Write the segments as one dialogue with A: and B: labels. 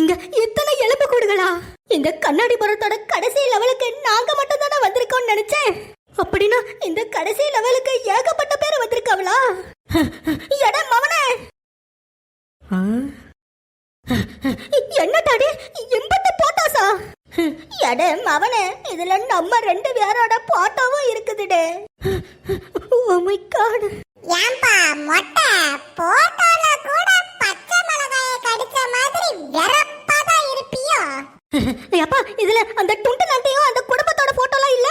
A: இங்க எத்தனை எலும்பு கூடுகளா? இந்த கண்ணாடி பரத்தோட கடைசி லெவலுக்கு நாங்க மட்டும் தானே வந்திருக்கோம்னு நினைச்சேன். அப்படின்னா இந்த கடைசி லெவலுக்கு ஏகப்பட்ட பேர் வந்திருக்காங்களா? எட மவனே! என்ன டாடி? எண்பத்து போட்டோஸா எட மவனே இதுல நம்ம ரெண்டு பேரோட போட்டோவும் இருக்குதுடே. ஓ மை காட்
B: ஏன்பா மொட்டை போட்டோல கூட மாதிரி வெறப்பா தான் இருப்பியோ
A: அப்பா இதுல அந்த டுண்டு நட்டையும் அந்த குடும்பத்தோட போட்டோலாம் இல்ல?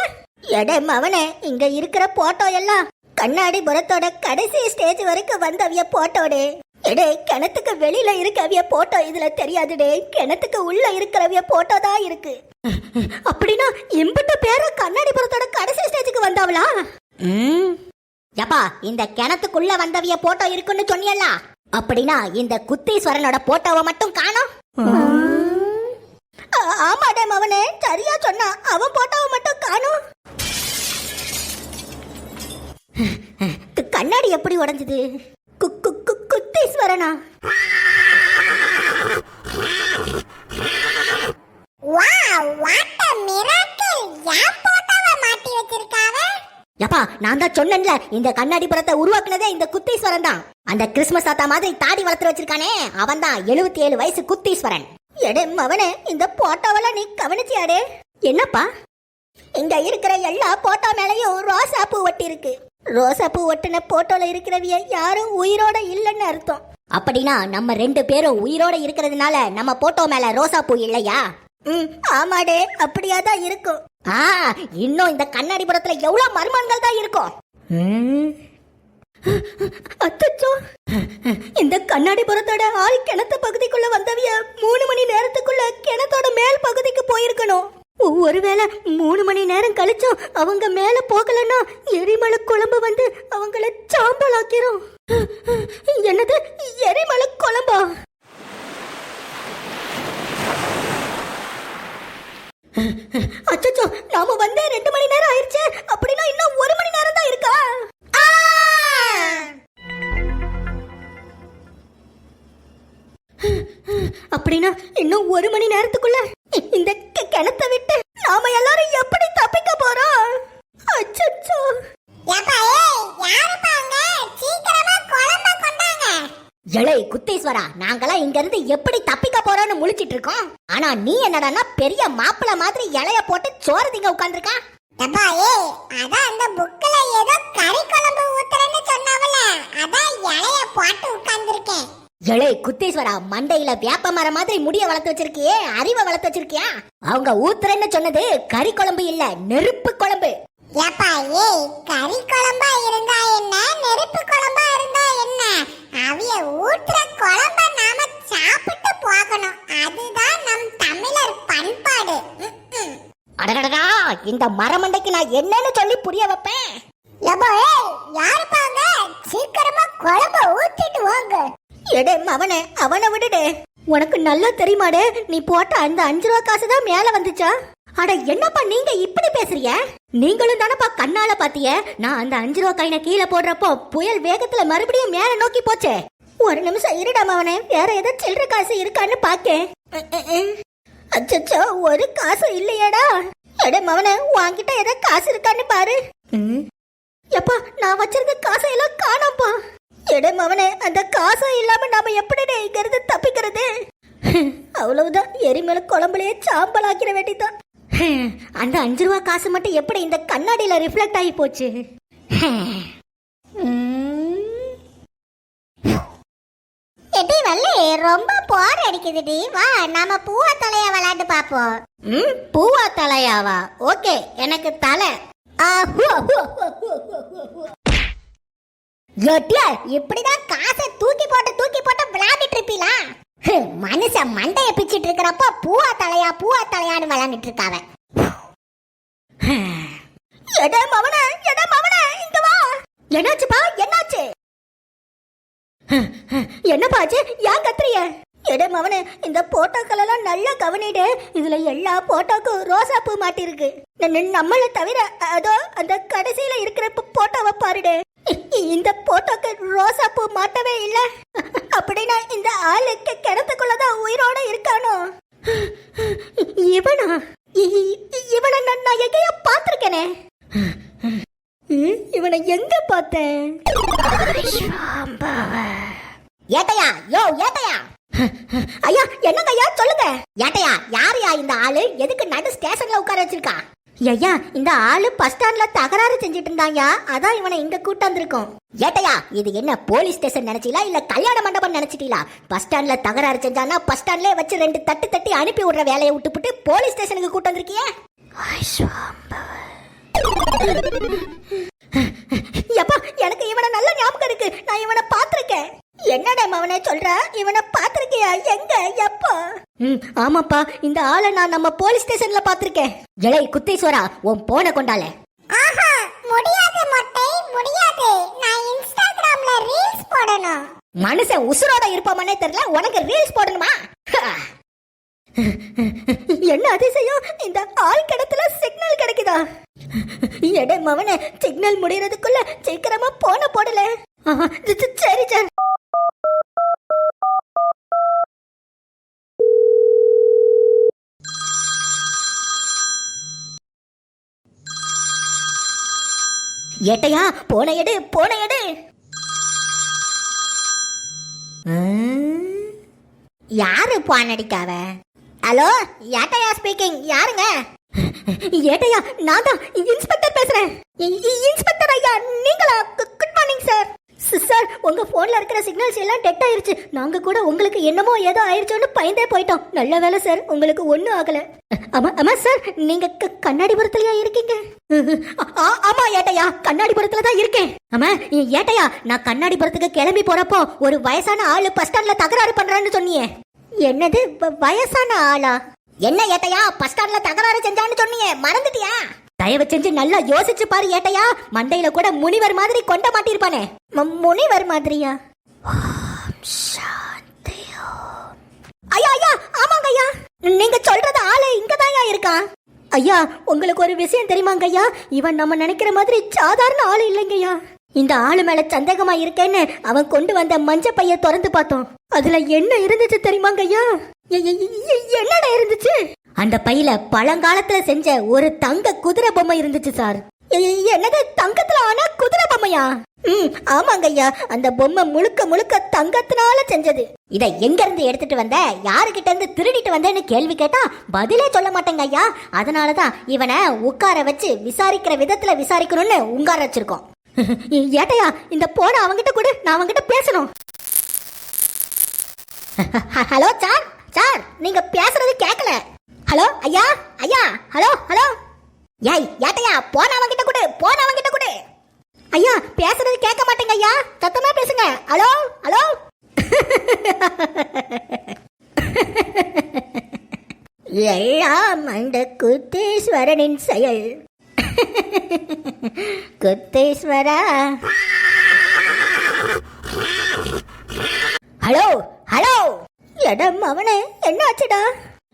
A: எடே மவனே இங்க இருக்கிற போட்டோ எல்லாம் கண்ணாடி புறத்தோட கடைசி ஸ்டேஜ் வரைக்கும் வந்தவிய போட்டோடே. எடே கிணத்துக்கு வெளியில இருக்கவிய போட்டோ இதுல தெரியாதுடே. கிணத்துக்கு உள்ள இருக்கிறவிய போட்டோ தான் இருக்கு. அப்படின்னா எம்பிட்டு பேரும் கண்ணாடி புறத்தோட கடைசி ஸ்டேஜுக்கு வந்தாவளா? ஏப்பா இந்த கிணத்துக்குள்ள வந்தவிய போட்டோ இருக்குன்னு சொன்னியல்ல? அப்படின்னா இந்த குத்தீஸ்வரனோட போட்டோவை மட்டும் காணோம். ஆமா ஆமாடே அவனே சரியா சொன்னா அவன் போட்டோவை மட்டும் காணும். கண்ணாடி எப்படி உடைஞ்சது? கு- கு- குத்தீஸ்வரனா? எப்பா நான் தான் சொன்னேன்ல இந்த கண்ணாடி படத்தை உருவாக்குனதே இந்த குத்தீஸ்வரன் தான். அந்த கிறிஸ்மஸ் தாத்தா மாதிரி தாடி வளர்த்து வச்சிருக்கானே அவன் தான் எழுபத்தி ஏழு வயசு குத்தீஸ்வரன். எடே மவனே இந்த போட்டோவெல்லாம் நீ கவனிச்சியாடே. என்னப்பா? இங்க இருக்கிற எல்லா போட்டோ மேலயும் ரோசா பூ ஒட்டி இருக்கு ரோசா பூ ஒட்டின போட்டோல இருக்கிறவிய யாரும் உயிரோட இல்லைன்னு அர்த்தம். அப்படின்னா நம்ம ரெண்டு பேரும் உயிரோட இருக்கிறதுனால நம்ம போட்டோ மேல ரோசா பூ இல்லையா? ம் ஆமாடே அப்படியா தான் இருக்கும். ஆ இன்னும் இந்த கண்ணாடி படத்துல எவ்வளவு மர்மங்கள் தான் இருக்கும். அச்சச்சோ. இந்த கண்ணாடி புறத்தோட ஆள் கிணத்து பகுதிக்குள்ள வந்தவிய மூணு மணி நேரத்துக்குள்ள கிணத்தோட மேல் பகுதிக்கு போயிருக்கணும். ஒருவேளை மூணு மணி நேரம் கழிச்சும் அவங்க மேல போகலன்னா எரிமலை குழம்பு வந்து அவங்கள சாம்பலாக்கிரும். என்னது? எரிமலை குழம்பா? அச்சோ நாம வந்து ரெண்டு மணி நேரம் ஆயிருச்சு. அப்படின்னா இன்னும் ஒரு மணி நேரம் தான் இருக்கா? அப்படின்னா இன்னும் ஒரு மணி நேரத்துக்குள்ள இந்த கிணத்தை விட்டு நாம எல்லாரும் எப்படி எலை குத்தீஸ்வரா நாங்கெல்லாம் இங்க இருந்து எப்படி தப்பிக்க போறோம்னு முழிச்சிட்டு இருக்கோம் ஆனா நீ என்னடான்னா பெரிய மாப்பிள மாதிரி இலைய போட்டு சோறு திங்க உட்கார்ந்திருக்கா
B: ஏப்பா ஏய் அதான் அந்த புக்ல ஏதோ கறி குழம்பு ஊத்துறேன்னு சொன்னாவல அதான் இலைய போட்டு உட்கார்ந்திருக்கேன்.
A: எலை குத்தீஸ்வரா மண்டையில வேப்ப மரம் மாதிரி முடிய வளர்த்து வச்சிருக்கியே அறிவை வளர்த்து வச்சிருக்கியா? அவங்க ஊத்துறேன்னு சொன்னது கறி குழம்பு இல்ல நெருப்பு குழம்பு.
B: ஏப்பா ஏய் கறி குழம்பா இருந்தா என்ன? நெருப்பு குழம்பா இருந்தா என்ன? அவிய ஊற்றுற குழம்ப நாம சாப்பிட்டு போகணும். அதுதான் நம் தமிழர் பண்பாடு.
A: அடடடா இந்த மரமண்டைக்கு நான் என்னன்னு சொல்லி புரிய வைப்பேன்.
B: ஏப்பா ஏய் யாருப்பா சீக்கிரமா குழம்ப ஊத்திட்டு வாங்க.
A: எடே அவனை அவனை விடுடே. உனக்கு நல்லா தெரியுமாடே நீ போட்ட அந்த அஞ்சு ரூபா காசு தான் மேல வந்துச்சா? அட என்னப்பா நீங்க இப்படி பேசுறீங்க? நீங்களும் தானப்பா கண்ணால பாத்திய நான் அந்த அஞ்சு ரூபா காயினை கீழே போடுறப்போ புயல் வேகத்துல மறுபடியும் மேல நோக்கி போச்சே. ஒரு நிமிஷம் இருடா அவனே வேற ஏதோ சில்லற காசு இருக்கான்னு பாக்கேன். அச்சச்சோ ஒரு காசு இல்லையாடா. எடே மவனே வாங்கிட்ட ஏதோ காசு இருக்கான்னு பாரு. எப்பா நான் வச்சிருந்த காசை எல்லாம் காணோம்ப்பா எடே மவனே அந்த காசை இல்லாம நாம எப்படி இங்க இருந்து தப்பிக்கிறது? அவ்வளவுதான் எரிமலை குழம்புலயே சாம்பல் ஆக்கிட வேண்டிதான் அந்த அஞ்சு ரூபா காசு மட்டும் எப்படி இந்த கண்ணாடியில ரிஃப்ளெக்ட் ஆகி போச்சு?
B: வள்ளி ரொம்ப போர் அடிக்குதுடி. வா நாம பூவா தலைய விளையாண்டு பாப்போம்
A: ம் பூவா தலையாவா? ஓகே எனக்கு தலை.
B: இப்படிதான் காசை தூக்கி போட்டு தூக்கி போட்டு விளையாடிட்டு இருப்பீங்களா மனுஷன் மண்டைய பிச்சிட்டு இருக்கிறப்ப பூவா தலையா பூவா தலையான்னு விளாண்டுட்டு இருக்காவ.
A: எடே மவன எடே மவன இங்க வா. என்னாச்சுப்பா என்னாச்சு? என்னப்பா ஆச்சு? ஏன் கத்துறிய? எடே மவனே இந்த போட்டோக்கள் எல்லாம் நல்லா கவனிடு. இதுல எல்லா போட்டோக்கும் ரோசா பூ மாட்டிருக்கு. ந- நம்மள தவிர அதோ அந்த கடைசியில இருக்கிற போட்டோவை பாருடு. இந்த போட்டோக்கு ரோசா பூ மாட்டவே இல்ல. அப்படின்னா இந்த ஆளுக்கு கிணத்துக்குள்ள தான் உயிரோட இருக்கானோ? இவனா? இவனை நான் எங்கேயோ பார்த்துருக்கேனே. இவனை எங்க பார்த்தேன்? ஏட்டையா? யோ ஏட்டையா? ஐயா என்னங்க ஐயா? சொல்லுங்க. ஏட்டையா யாரையா இந்த ஆளு? எதுக்கு நடு ஸ்டேஷன்ல உட்கார வச்சிருக்கா? ஐயா இந்த ஆளு பஸ் ஸ்டாண்ட்ல தகராறு செஞ்சுட்டு இருந்தாயா அதான் இவனை இங்க கூட்டு வந்திருக்கோம். ஏட்டையா இது என்ன போலீஸ் ஸ்டேஷன் நினைச்சீங்களா இல்ல கல்யாண மண்டபம் நினைச்சிட்டீங்களா பஸ் ஸ்டாண்ட்ல தகராறு செஞ்சானா பஸ் ஸ்டாண்ட்லயே வச்சு ரெண்டு தட்டு தட்டி அனுப்பி விடுற வேலையை விட்டுப்புட்டு போலீஸ் ஸ்டேஷனுக்கு கூட்டு வந்திருக்கியே? எப்பா எனக்கு இவனை நல்ல ஞாபகம் இருக்கு. நான் இவனை பார்த்துருக்கேன். என்னடா மவனே சொல்ற? இவனை பார்த்திருக்கியா? எங்க? எப்போ? ம் ஆமாப்பா. இந்த ஆளை நான் நம்ம போலீஸ் ஸ்டேஷன்ல பார்த்திருக்கேன். இலை குத்தீஸ்வரா உன் போனை கொண்டாலே
B: ஆஹா முடியாது மொட்டை முடியாது. நான் இன்ஸ்டாகிராம்ல ரீல்ஸ் போடணும்.
A: மனுஷன் உசுரோட இருப்பாமனே தெரியல. உனக்கு ரீல்ஸ் போடணுமா? என்ன அதிசயம்? இந்த ஆள் கிடத்துல சிக்னல் கிடைக்குதா? எடே மவனே சிக்னல் முடியறதுக்குள்ள சீக்கிரமா போன போடல ஆஹா, ச- ச- சரி சார் ஏட்டையா? போன எடு போன எடு. யாரு பான் அடிக்காவ ஹலோ ஏட்டையா ஸ்பீக்கிங் யாருங்க? ஏட்டையா நான் தான் இன்ஸ்பெக்டர் பேசுறேன். இன்ஸ்பெக்டர் ஐயா நீங்களா? குட் மார்னிங் சார் சார் உங்க போன்ல இருக்கிற சிக்னல்ஸ் எல்லாம் டெட் ஆயிருச்சு. நாங்க கூட உங்களுக்கு என்னமோ ஏதோ ஆயிருச்சோன்னு பயந்தே போயிட்டோம். நல்ல வேலை சார் உங்களுக்கு ஒண்ணும் ஆகல. ஆமா ஆமா சார் நீங்க கண்ணாடி புறத்துலயா இருக்கீங்க? ஆ- ஆமா ஏட்டையா. கண்ணாடிபுரத்துல தான் இருக்கேன். ஆமா ஏ- ஏட்டையா நான் கண்ணாடிபுரத்துக்கு கிளம்பி போறப்போ ஒரு வயசான ஆளு பஸ் ஸ்டாண்ட்ல தகராறு பண்றான்னு சொன்னியே. என்னது வ- வயசான ஆளா? என்ன ஏட்டையா பஸ் ஸ்டாண்ட்ல தகராறு செஞ்சான்னு சொன்னியே. மறந்துட்டியா? தயவு செஞ்சு நல்லா யோசிச்சு பாரு ஏட்டையா. மண்டையில கூட முனிவர் மாதிரி கொண்ட மாட்டிருப்பானே முனிவர் மாதிரியா? ஐயா ஐயா ஆமாங்க ஐயா நீங்க சொல்றது ஆளு இங்கதாயா இருக்கான் ஐயா உங்களுக்கு ஒரு விஷயம் தெரியுமாங்க ஐயா? இவன் நம்ம நினைக்கிற மாதிரி சாதாரண ஆள் இல்லைங்கய்யா இந்த ஆளு மேல சந்தேகமா இருக்கேன்னு அவன் கொண்டு வந்த மஞ்ச பைய திறந்து பார்த்தோம். அதுல என்ன இருந்துச்சு தெரியுமாங்க ஐயா? என்னடா இருந்துச்சு? அந்த பையில பழங்காலத்துல செஞ்ச ஒரு தங்க குதிரை பொம்மை இருந்துச்சு சார். என்னது தங்கத்துல ஆனா குதிரை பொம்மையா? ம் ஆமாங்க ஐயா அந்த பொம்மை முழுக்க முழுக்க தங்கத்தினால செஞ்சது. இதை எங்க இருந்து எடுத்துட்டு வந்த? யாருகிட்ட இருந்து திருடிட்டு வந்தேன்னு கேள்வி கேட்டா பதிலே சொல்ல மாட்டேங்க ஐயா அதனாலதான் இவனை உட்கார வச்சு விசாரிக்கிற விதத்துல விசாரிக்கணும்னு உட்கார வச்சிருக்கோம். ஏட்டையா இந்த போன அவங்கிட்ட கூட. நான் அவங்கிட்ட பேசணும். Hello sir. சார் நீங்க பேசுறது கேட்கல ஹலோ ஐயா ஐயா ஹலோ ஹலோ. ஏய் ஏட்டையா போன அவங்கிட்ட கொடு போன அவங்கிட்ட கொடு. ஐயா பேசுறது கேட்க மாட்டேங்க ஐயா. சத்தமா பேசுங்க. Hello hello. எல்லாம் அந்த குத்தீஸ்வரனின் செயல். குத்தீஸ்வரா. Hello hello. எடம் அவனே. என்ன ஆச்சுடா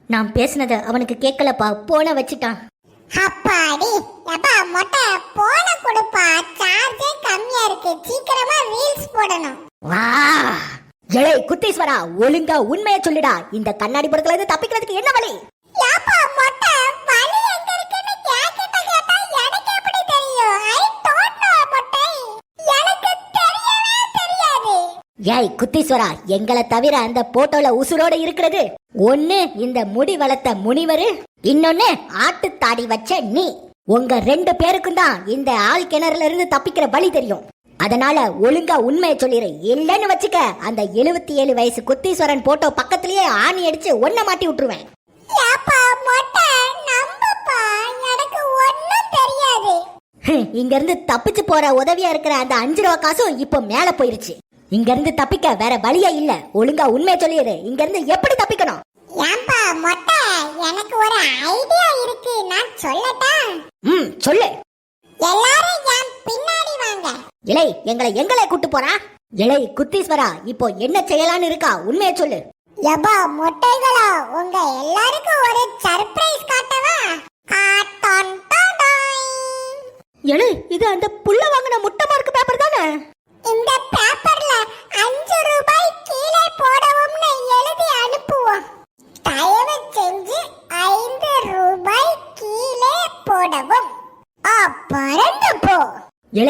A: நான் பேசுனத அவனுக்கு கேட்கலப்பா. போன வச்சுட்டான்.
B: அப்பாடி எப்பா மொட்டை போன கொடுப்பா? சார்ஜே கம்மியா இருக்கு. சீக்கிரமா ரீல்ஸ் போடணும்.
A: வா. எலை குத்தீஸ்வரா ஒழுங்கா உண்மையை சொல்லுடா. இந்த கண்ணாடி புறத்துல இருந்து தப்பிக்கிறதுக்கு என்ன வழி?
B: ஏப்பா மொட்டை எங்க இருக்குன்னு கேக்கிட்ட கேட்டா எனக்கு எப்படி தெரியும்? ஐ டோன்ட் நோ மொட்டை. எனக்கு தெரியவே தெரியாது.
A: ஏய் குத்தீஸ்வரா எங்களை தவிர அந்த போட்டோல உசுரோட இருக்கிறது. ஒண்ணு இந்த முடி வளர்த்த முனிவரு. இன்னொன்னு ஆட்டு தாடி வச்ச நீ. உங்க ரெண்டு பேருக்கும் தான் இந்த ஆள் கிணறுல இருந்து தப்பிக்கிற வழி தெரியும். அதனால ஒழுங்கா உண்மையை சொல்லிடு இல்லைன்னு வச்சுக்க அந்த எழுபத்தி ஏழு வயசு குத்தீஸ்வரன் போட்டோ பக்கத்திலேயே ஆணி அடிச்சு ஒன்ன மாட்டி விட்டுருவேன். இங்க இருந்து தப்பிச்சு போற உதவியா இருக்கிற அந்த அஞ்சு ரூபா காசும் இப்போ மேல போயிருச்சு. இங்க இருந்து தப்பிக்க வேற வழியே இல்ல. ஒழுங்கா உண்மையை சொல்லிடு இங்க இருந்து எப்படி தப்பிக்கணும்?
B: ஏன்பா மொட்டை எனக்கு ஒரு ஐடியா இருக்கு. நான் சொல்லட்டா?
A: ம் சொல்லு.
B: எல்லாரும் என் பின்னாடி வாங்க.
A: இலை எங்களை எங்களை கூட்டு போறா? இலை குத்தீஸ்வரா இப்போ என்ன செய்யலாம்னு இருக்கா? உண்மையை சொல்லு.
B: எப்பா மொட்டைகளா உங்க எல்லாருக்கும் ஒரு சர்ப்ரைஸ் காட்டவா? டாடாய்.
A: இலை இது அந்த புள்ள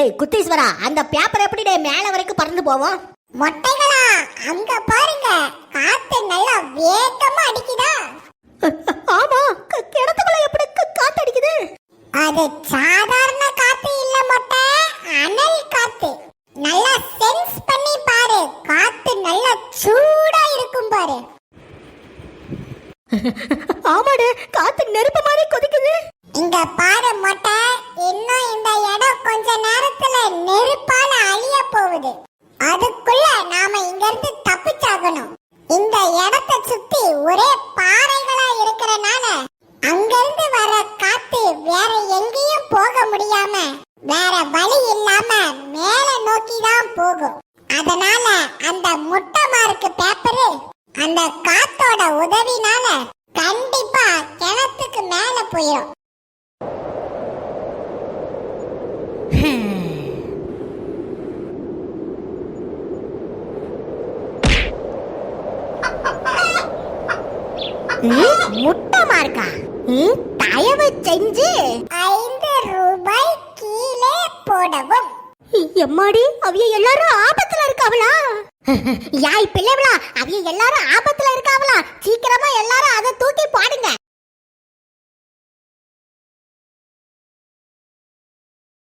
A: இலை குத்தீஸ்வரா அந்த பேப்பர் எப்படி மேல வரைக்கும் பறந்து போவோம்
B: மொட்டைகளா அங்க பாருங்க. காத்து நல்லா வேகமா அடிக்குதா?
A: ஆமா கிணத்துக்குள்ள எப்படி க- காத்தடிக்குது
B: அது சாதாரண காத்து இல்ல மொட்டை அனல் காத்து. நல்லா சென்ஸ் பண்ணி பாரு. காத்து நல்லா சூடா இருக்கும் பாரு.
A: ஆமாடு காத்து நெருப்பு மாதிரி கொதிக்குது.
B: இங்க பாரு மொட்டை. இன்னும் இந்த இடம் கொஞ்ச நேரத்துல நெருப்பால அழிய போகுது. அதுக்குள்ள நாம இங்க இருந்து தப்பிச்சாகணும். இந்த இடத்தை சுத்தி ஒரே பாறைகளா இருக்கிறனால அங்க இருந்து வர காத்து வேற எங்கேயும் போக முடியாம வேற வழி இல்லாம மேல நோக்கி தான் போகும். அதனால அந்த முட்டை மார்க்கு பேப்பரு அந்த காத்தோட உதவினால கண்டிப்பா கிணத்துக்கு மேல போயிடும்
A: முட்டமா இருக்கா தயவு செஞ்சு
B: ஐந்து ரூபாய் கீழே போடவும்.
A: எம்மாடி அவிய எல்லாரும் ஆபத்துல இருக்காவளா? யாய் பிள்ளைவளா அவிய எல்லாரும் ஆபத்துல இருக்காவளா? சீக்கிரமா எல்லாரும் அதை தூக்கி பாடுங்க.